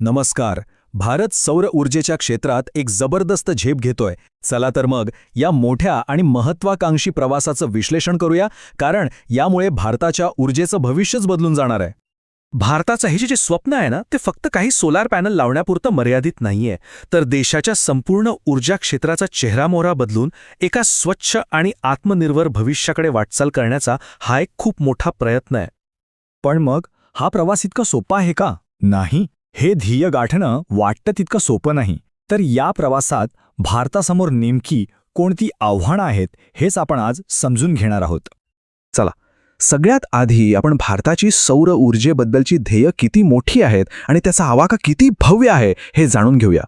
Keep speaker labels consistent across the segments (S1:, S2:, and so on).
S1: नमस्कार. भारत सौर ऊर्जेच्या क्षेत्रात एक जबरदस्त झेप घेतोय. चला तर मग या मोठ्या आणि महत्वाकांक्षी प्रवासाचं विश्लेषण करूया कारण यामुळे भारताच्या ऊर्जेचं भविष्यच बदलून जाणार आहे.
S2: भारताचं हे जे स्वप्न आहे ना ते फक्त काही सोलार पॅनल लावण्यापुरतं मर्यादित नाहीये. तर देशाच्या संपूर्ण ऊर्जा क्षेत्राचा चेहरामोहरा बदलून एका स्वच्छ आणि आत्मनिर्भर भविष्याकडे वाटचाल करण्याचा हा एक खूप मोठा प्रयत्न आहे.
S1: पण मग हा प्रवास इतका सोपा आहे का? नाही. हे ध्येय गाठणं वाटतं तितकं सोपं नाही. तर या प्रवासात भारतासमोर नेमकी कोणती आव्हानं आहेत हेच आपण आज समजून घेणार आहोत.
S2: चला सगळ्यात आधी आपण भारताची सौर ऊर्जेबद्दलची ध्येय किती मोठी आहेत आणि त्याचा आवाका किती भव्य आहे हे जाणून घेऊया.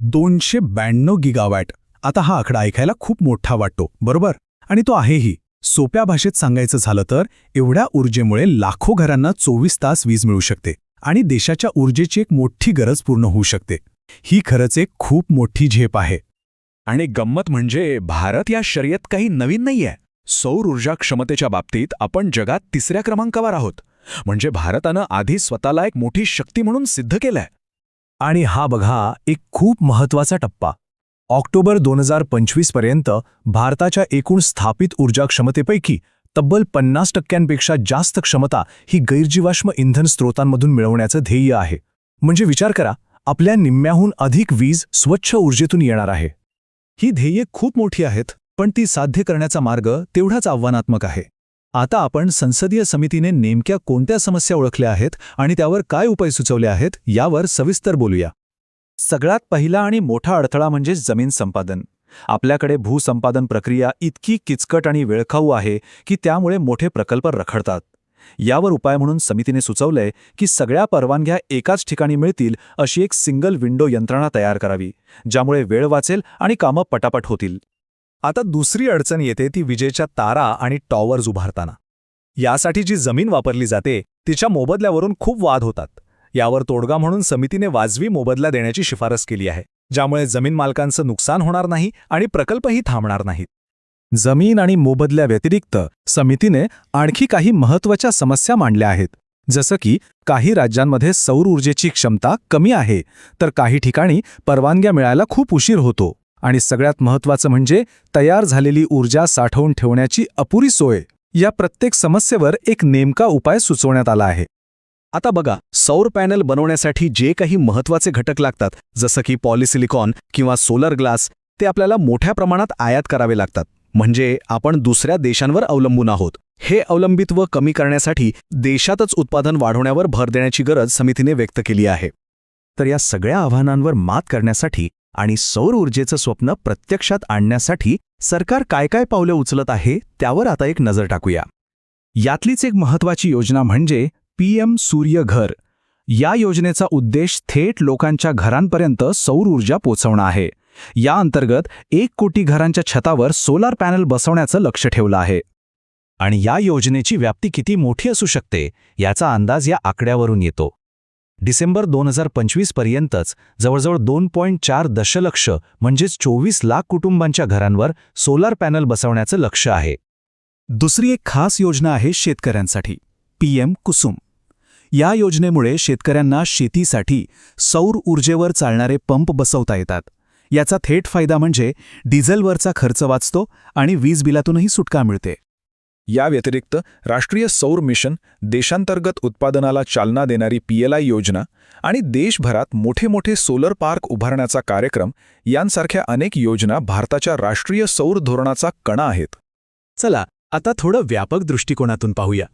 S1: दोनशे ब्याण्णव गिगावॅट. आता हा आकडा ऐकायला खूप मोठा वाटतो बरोबर? आणि तो आहेही. सोप्या भाषेत सांगायचं झालं तर एवढ्या ऊर्जेमुळे लाखो घरांना चोवीस तास वीज मिळू शकते. आणि देशाच्या ऊर्जेची एक मोठी गरज पूर्ण होऊ शकते. ही खरंच एक खूप मोठी झेप आहे.
S2: आणि गंमत म्हणजे भारत या शर्यत काही नवीन नाहीये. सौर ऊर्जा क्षमतेच्या बाबतीत आपण जगात तिसऱ्या क्रमांकावर आहोत. म्हणजे भारतानं आधी स्वतःला एक मोठी शक्ती म्हणून सिद्ध केलंय.
S1: आणि हा बघा एक खूप महत्त्वाचा टप्पा. ऑक्टोबर दोन हजार पंचवीसपर्यंत भारताच्या एकूण स्थापित ऊर्जा क्षमतेपैकी तब्बल पन्नास टक्क्यांपेक्षा जास्त क्षमता ही गैरजीवाश्म इंधन स्रोतांमधून मिळवण्याचं ध्येय आहे. म्हणजे विचार करा आपल्या निम्म्याहून अधिक वीज स्वच्छ ऊर्जेतून येणार आहे. ही ध्येये खूप मोठी आहेत पण ती साध्य करण्याचा मार्ग तेवढाच आव्हानात्मक आहे. आता आपण संसदीय समितीने नेमक्या कोणत्या समस्या ओळखल्या आहेत आणि त्यावर काय उपाय सुचवले आहेत यावर सविस्तर बोलूया.
S2: सगळ्यात पहिला आणि मोठा अडथळा म्हणजे जमीन संपादन. आपल्याकडे भूसंपादन प्रक्रिया इतकी किचकट आणि वेळखाऊ आहे की त्यामुळे मोठे प्रकल्प रखडतात. यावर उपाय म्हणून समितीने सुचवलंय की सगळ्या परवानग्या एकाच ठिकाणी मिळतील अशी एक सिंगल विंडो यंत्रणा तयार करावी ज्यामुळे वेळ वाचेल आणि कामं पटापट होतील.
S1: आता दुसरी अडचण येते ती विजेच्या तारा आणि टॉवर्स उभारताना. यासाठी जी जमीन वापरली जाते तिच्या मोबदल्यावरून खूप वाद होतात. यावर तोडगा म्हणून समितीने वाजवी मोबदला देण्याची शिफारस केली आहे. ज्यामुळे जमीन मालकांचं नुकसान होणार नाही आणि प्रकल्पही थांबणार नाहीत. जमीन आणि मोबदल्याव्यतिरिक्त समितीने आणखी काही महत्त्वाच्या समस्या मांडल्या आहेत. जसं की काही राज्यांमध्ये सौर ऊर्जेची क्षमता कमी आहे तर काही ठिकाणी परवानग्या मिळायला खूप उशीर होतो. आणि सगळ्यात महत्त्वाचं म्हणजे तयार झालेली ऊर्जा साठवून ठेवण्याची अपुरी सोय. या प्रत्येक समस्येवर एक नेमका उपाय सुचवण्यात आला आहे. आता बघा सौर पॅनल बनवण्यासाठी जे काही महत्त्वाचे घटक लागतात जसं की पॉलिसिलिकॉन किंवा सोलर ग्लास ते आपल्याला मोठ्या प्रमाणात आयात करावे लागतात. म्हणजे आपण दुसऱ्या देशांवर अवलंबून आहोत. हे अवलंबित्व कमी करण्यासाठी देशातच उत्पादन वाढवण्यावर भर देण्याची गरज समितीने व्यक्त केली आहे. तर या सगळ्या आव्हानांवर मात करण्यासाठी आणि सौर ऊर्जेचं स्वप्न प्रत्यक्षात आणण्यासाठी सरकार काय काय पावलं उचलत आहे त्यावर आता एक नजर टाकूया. यातलीच एक महत्वाची योजना म्हणजे पीएम सूर्यघर या योजनेचा उद्देश थेट लोकांच्या घरांपर्यंत सौर ऊर्जा पोचवणं आहे. या अंतर्गत एक कोटी घरांच्या छतावर सोलार पॅनल बसवण्याचं लक्ष ठेवलं आहे. आणि या योजनेची व्याप्ती किती मोठी असू शकते याचा अंदाज या आकड्यावरून येतो. डिसेंबर दोन हजार पंचवीस पर्यंतच जवळजवळ दोन पॉईंट चार दशलक्ष म्हणजेच चोवीस लाख कुटुंबांच्या घरांवर सोलार पॅनल बसवण्याचं लक्ष आहे. दुसरी एक खास योजना आहे शेतकऱ्यांसाठी. पीएम कुसुम. या योजनेमुळे शेतकऱ्यांना शेतीसाठी सौर ऊर्जेवर चालणारे पंप बसवता येतात. याचा थेट फायदा म्हणजे डिझेलवरचा खर्च वाचतो आणि वीज बिलातूनही सुटका मिळते.
S3: या व्यतिरिक्त राष्ट्रीय सौर मिशन देशांतर्गत उत्पादनाला चालना देणारी पीएलआय योजना आणि देशभरात मोठे मोठे सोलर पार्क उभारण्याचा कार्यक्रम यांसारख्या अनेक योजना भारताच्या राष्ट्रीय सौर धोरणाचा कणा आहेत.
S1: चला आता थोडं व्यापक दृष्टिकोनातून पाहूया.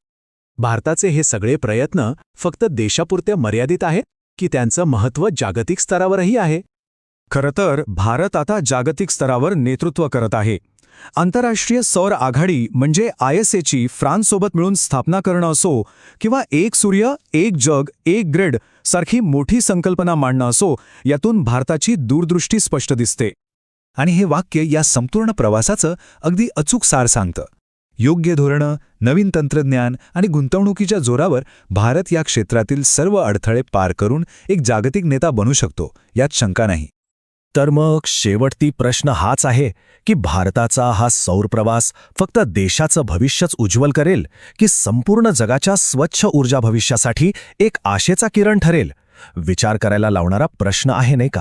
S1: भारताचे हे सगळे प्रयत्न फक्त देशापुरते मर्यादित आहेत की त्यांचं महत्त्व जागतिक स्तरावरही आहे? खरं तर भारत आता जागतिक स्तरावर नेतृत्व करत आहे. आंतरराष्ट्रीय सौर आघाडी म्हणजे आय एस एची फ्रान्ससोबत मिळून स्थापना करणं असो किंवा एक सूर्य एक जग एक ग्रेड सारखी मोठी संकल्पना मांडणं असो यातून भारताची दूरदृष्टी स्पष्ट दिसते. आणि हे वाक्य या संपूर्ण प्रवासाचं अगदी अचूक सार सांगतं. योग्य धोरणं नवीन तंत्रज्ञान आणि गुंतवणुकीच्या जोरावर भारत या क्षेत्रातील सर्व अडथळे पार करून एक जागतिक नेता बनू शकतो यात शंका नाही. तर मग शेवटती प्रश्न हाच आहे की भारताचा हा सौर प्रवास फक्त देशाचं भविष्यच उज्ज्वल करेल की संपूर्ण जगाच्या स्वच्छ ऊर्जा भविष्यासाठी एक आशेचा किरण ठरेल?
S4: विचार करायला लावणारा प्रश्न आहे नाही का?